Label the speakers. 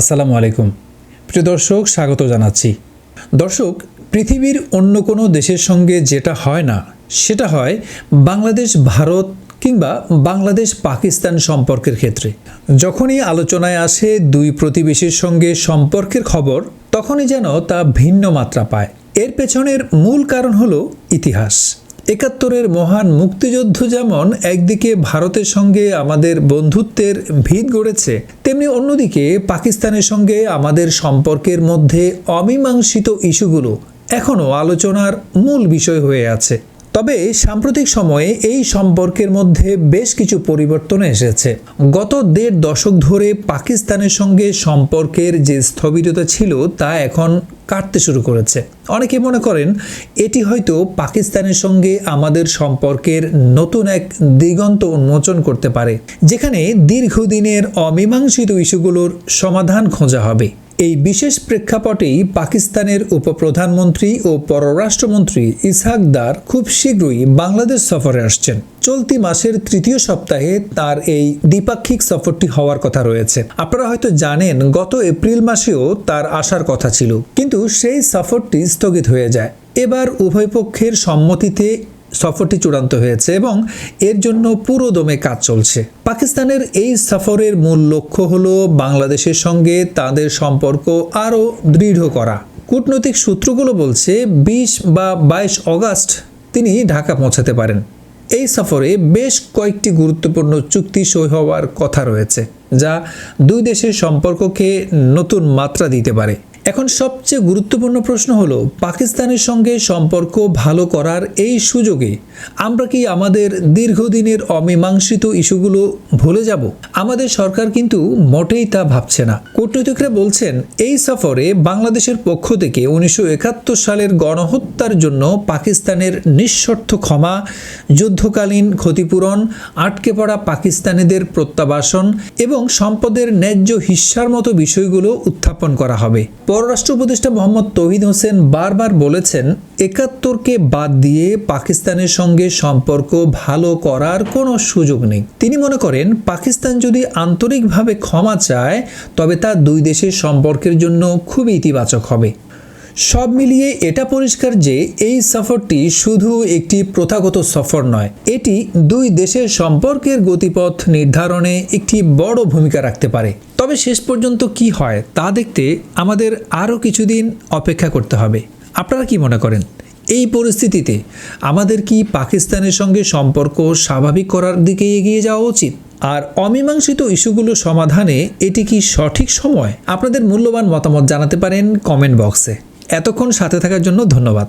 Speaker 1: আসসালামু আলাইকুম। প্রিয় দর্শক, স্বাগত জানাচ্ছি। দর্শক, পৃথিবীর অন্য কোনো দেশের সঙ্গে যেটা হয় না, সেটা হয় বাংলাদেশ, ভারত কিংবা বাংলাদেশ, পাকিস্তান সম্পর্কের ক্ষেত্রে। যখনই আলোচনায় আসে দুই প্রতিবেশীর সঙ্গে সম্পর্কের খবর, তখনই যেন তা ভিন্ন মাত্রা পায়। এর পেছনের মূল কারণ হলো ইতিহাস। একাত্তরের মহান মুক্তিযুদ্ধ যেমন একদিকে ভারতের সঙ্গে আমাদের বন্ধুত্বের ভিত গড়েছে, তেমনি অন্যদিকে পাকিস্তানের সঙ্গে আমাদের সম্পর্কের মধ্যে অমীমাংসিত ইস্যুগুলো এখনও আলোচনার মূল বিষয় হয়ে আছে। তবে সাম্প্রতিক সময়ে এই সম্পর্কের মধ্যে বেশ কিছু পরিবর্তন এসেছে। গত দেড় দশক ধরে পাকিস্তানের সঙ্গে সম্পর্কের যে স্থবিরতা ছিল তা এখন কাটতে শুরু করেছে। অনেকে মনে করেন, এটি হয়তো পাকিস্তানের সঙ্গে আমাদের সম্পর্কের নতুন এক দিগন্ত উন্মোচন করতে পারে, যেখানে দীর্ঘদিনের অমীমাংসিত ইস্যুগুলোর সমাধান খোঁজা হবে। এই বিশেষ প্রেক্ষাপটেই পাকিস্তানের উপপ্রধানমন্ত্রী ও পররাষ্ট্রমন্ত্রী ইসহাক দার খুব শীঘ্রই বাংলাদেশ সফরে আসছেন। চলতি মাসের তৃতীয় সপ্তাহে তার এই দ্বিপাক্ষিক সফরটি হওয়ার কথা রয়েছে। আপনারা হয়তো জানেন, গত এপ্রিল মাসেও তার আসার কথা ছিল। কিন্তু সেই সফরটি স্থগিত হয়ে যায়। এবার উভয় পক্ষের সম্মতিতে সফরটি চূড়ান্ত হয়েছে এবং এর জন্য পুরো দমে কাজ চলছে। পাকিস্তানের এই সফরের মূল লক্ষ্য হল বাংলাদেশের সঙ্গে তাদের সম্পর্ক আরও দৃঢ় করা। কূটনৈতিক সূত্রগুলো বলছে, বিশ বা বাইশ অগাস্ট তিনি ঢাকা পৌঁছাতে পারেন। এই সফরে বেশ কয়েকটি গুরুত্বপূর্ণ চুক্তি সই হওয়ার কথা রয়েছে, যা দুই দেশের সম্পর্ককে নতুন মাত্রা দিতে পারে। এখন সবচেয়ে গুরুত্বপূর্ণ প্রশ্ন হলো, পাকিস্তানের সঙ্গে সম্পর্ক ভালো করার এই সুযোগে আমরা কি আমাদের দীর্ঘদিনের অমীমাংসিত ইস্যুগুলো ভুলে যাব? আমাদের সরকার কিন্তু মোটেই তা ভাবছে না। কূটনীতিকরা বলছেন, এই সফরে বাংলাদেশের পক্ষ থেকে উনিশশো একাত্তর সালের গণহত্যার জন্য পাকিস্তানের নিঃশর্ত ক্ষমা, যুদ্ধকালীন ক্ষতিপূরণ, আটকে পড়া পাকিস্তানিদের প্রত্যাবাসন এবং সম্পদের ন্যায্য হিস্সার মতো বিষয়গুলো উত্থাপন করা হবে। পররাষ্ট্র উপদেষ্টা মোহাম্মদ তৌহিদ হোসেন বারবার বলেছেন, একাত্তরকে বাদ দিয়ে পাকিস্তানের সঙ্গে সম্পর্ক ভালো করার কোনো সুযোগ নেই। তিনি মনে করেন, পাকিস্তান যদি আন্তরিকভাবে ক্ষমা চায়, তবে তা দুই দেশের সম্পর্কের জন্য খুবই ইতিবাচক হবে। সব মিলিয়ে এটা পরিষ্কার যে এই সফরটি শুধু একটি প্রথাগত সফর নয়, এটি দুই দেশের সম্পর্কের গতিপথ নির্ধারণে একটি বড় ভূমিকা রাখতে পারে। তবে শেষ পর্যন্ত কি হয় তা দেখতে আমাদের আরও কিছুদিন অপেক্ষা করতে হবে। আপনারা কি মনে করেন? এই পরিস্থিতিতে আমাদের কি পাকিস্তানের সঙ্গে সম্পর্ক স্বাভাবিক করার দিকে এগিয়ে যাওয়া উচিত? আর অমীমাংসিত ইস্যুগুলো সমাধানে এটি কি সঠিক সময়? আপনাদের মূল্যবান মতামত জানাতে পারেন কমেন্ট বক্সে। এতক্ষণ সাথে থাকার জন্য ধন্যবাদ।